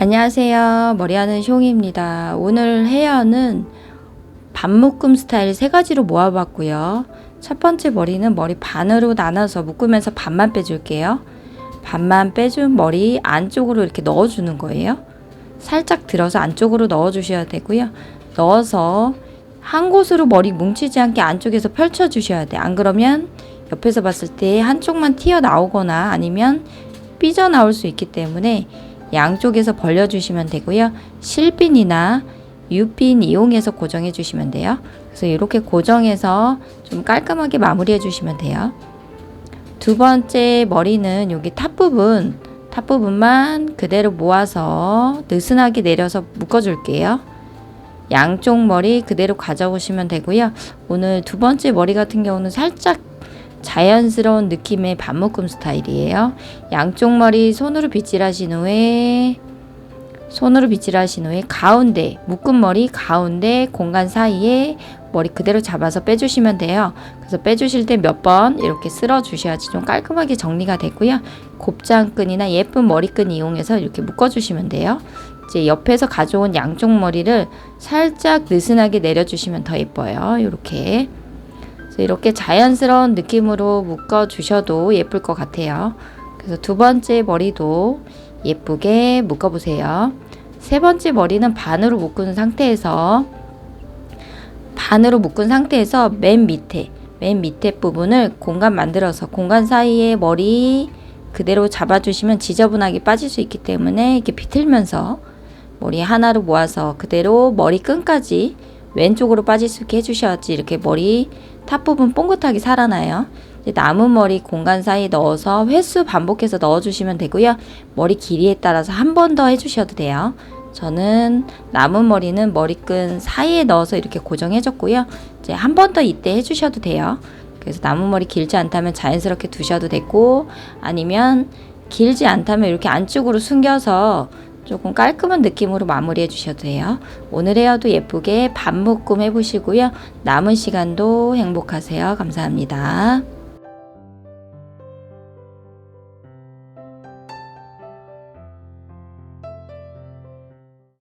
안녕하세요. 머리하는 숑입니다. 오늘 헤어는 반묶음 스타일 세 가지로 모아봤고요. 첫 번째 머리는 머리 반으로 나눠서 묶으면서 반만 빼줄게요. 반만 빼준 머리 안쪽으로 이렇게 넣어주는 거예요. 살짝 들어서 안쪽으로 넣어주셔야 되고요. 넣어서 한 곳으로 머리 뭉치지 않게 안쪽에서 펼쳐주셔야 돼. 안 그러면 옆에서 봤을 때 한쪽만 튀어나오거나 아니면 삐져나올 수 있기 때문에 양쪽에서 벌려주시면 되고요. 실핀이나 유핀 이용해서 고정해 주시면 돼요. 그래서 이렇게 고정해서 좀 깔끔하게 마무리해 주시면 돼요. 두 번째 머리는 여기 탑 부분, 탑 부분만 그대로 모아서 느슨하게 내려서 묶어 줄게요. 양쪽 머리 그대로 가져오시면 되고요. 오늘 두 번째 머리 같은 경우는 살짝 자연스러운 느낌의 반묶음 스타일이에요. 양쪽 머리 손으로 빗질하신 후에 손으로 빗질하신 후에 가운데 묶은 머리 가운데 공간 사이에 머리 그대로 잡아서 빼주시면 돼요. 그래서 빼주실 때 몇 번 이렇게 쓸어 주셔야지 좀 깔끔하게 정리가 되고요. 곱장끈이나 예쁜 머리끈 이용해서 이렇게 묶어주시면 돼요. 이제 옆에서 가져온 양쪽 머리를 살짝 느슨하게 내려주시면 더 예뻐요. 이렇게. 이렇게 자연스러운 느낌으로 묶어 주셔도 예쁠 것 같아요. 그래서 두 번째 머리도 예쁘게 묶어 보세요. 세 번째 머리는 반으로 묶은 상태에서 반으로 묶은 상태에서 맨 밑에 맨 밑에 부분을 공간 만들어서 공간 사이에 머리 그대로 잡아주시면 지저분하게 빠질 수 있기 때문에 이렇게 비틀면서 머리 하나로 모아서 그대로 머리 끈까지 왼쪽으로 빠질 수 있게 해주셔야지 이렇게 머리 탑 부분 뽕긋하게 살아나요. 이제 남은 머리 공간 사이에 넣어서 횟수 반복해서 넣어주시면 되고요. 머리 길이에 따라서 한 번 더 해주셔도 돼요. 저는 남은 머리는 머리끈 사이에 넣어서 이렇게 고정해줬고요. 이제 한 번 더 이때 해주셔도 돼요. 그래서 남은 머리 길지 않다면 자연스럽게 두셔도 되고 아니면 길지 않다면 이렇게 안쪽으로 숨겨서 조금 깔끔한 느낌으로 마무리해 주셔도 돼요. 오늘 헤어도 예쁘게 반묶음 해보시고요. 남은 시간도 행복하세요. 감사합니다.